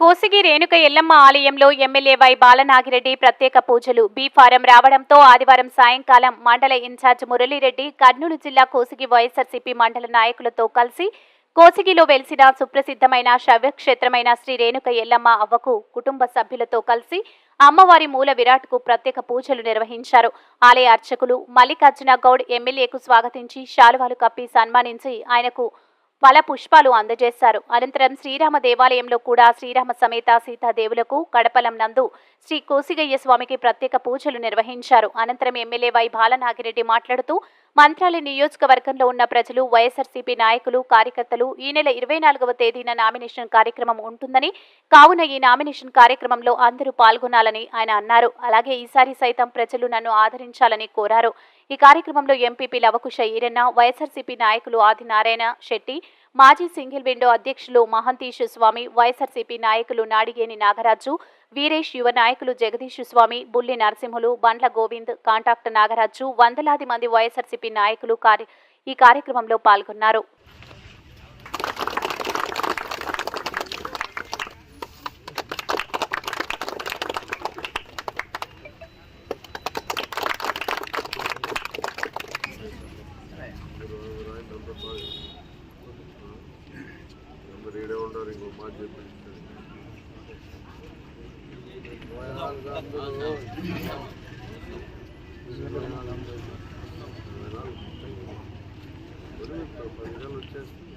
కోసిగి రేణుక ఎల్లమ్మ ఆలయంలో MLA Y Balanagi Reddy ప్రత్యేక పూజలు. బీ ఫారం రావడంతో ఆదివారం సాయంకాలం మండల ఇన్ఛార్జ్ మురళీరెడ్డి కర్నూలు జిల్లా కోసిగి వైఎస్ఆర్సీపీ మండల నాయకులతో కలిసి కోసిగిలో వెలిసిన సుప్రసిద్ధమైన శవ్యక్షేత్రమైన శ్రీ రేణుక ఎల్లమ్మ అవ్వకు కుటుంబ సభ్యులతో కలిసి అమ్మవారి మూల విరాట్కు ప్రత్యేక పూజలు నిర్వహించారు. ఆలయ అర్చకులు మల్లికార్జున గౌడ్ ఎమ్మెల్యేకు స్వాగతించి శాలువాలు కప్పి సన్మానించి ఆయనకు ఫల పుష్పాలు అందజేశారు. అనంతరం శ్రీరామ దేవాలయంలో కూడా శ్రీరామ సమేత సీతాదేవులకు కడపలం నందు శ్రీ కోసిగయ్య స్వామికి ప్రత్యేక పూజలు నిర్వహించారు. అనంతరం ఎమ్మెల్యే వై బాలనాగిరెడ్డి మాట్లాడుతూ మంత్రాలయ నియోజకవర్గంలో ఉన్న ప్రజలు వైఎస్ఆర్సీపీ నాయకులు కార్యకర్తలు ఈ నెల ఇరవై నాలుగవ తేదీన నామినేషన్ కార్యక్రమం ఉంటుందని కావున ఈ నామినేషన్ కార్యక్రమంలో అందరూ పాల్గొనాలని ఆయన అన్నారు. అలాగే ఈసారి సైతం ప్రజలు నన్ను ఆదరించాలని కోరారు. ఈ కార్యక్రమంలో ఎంపీపీ లవకుశ ఈరన్న వైఎస్ఆర్సీపీ నాయకులు ఆదినారాయణ శెట్టి మాజీ సింగిల్ విండో అధ్యక్షులు మహంతీష్ స్వామి వైఎస్ఆర్సీపీ నాయకులు నాడిగేని నాగరాజు వీరేష్ యువ నాయకులు జగదీష్ స్వామి బుల్లి నరసింహులు బండ్ల గోవింద్ కాంటాక్ట్ నాగరాజు వందలాది మంది వైఎస్ఆర్సీపీ నాయకులు ఈ కార్యక్రమంలో పాల్గొన్నారు. అందరు ఈడే ఉంటారు ఇంకో మాట చెప్పి పదివేలు వచ్చేస్తుంది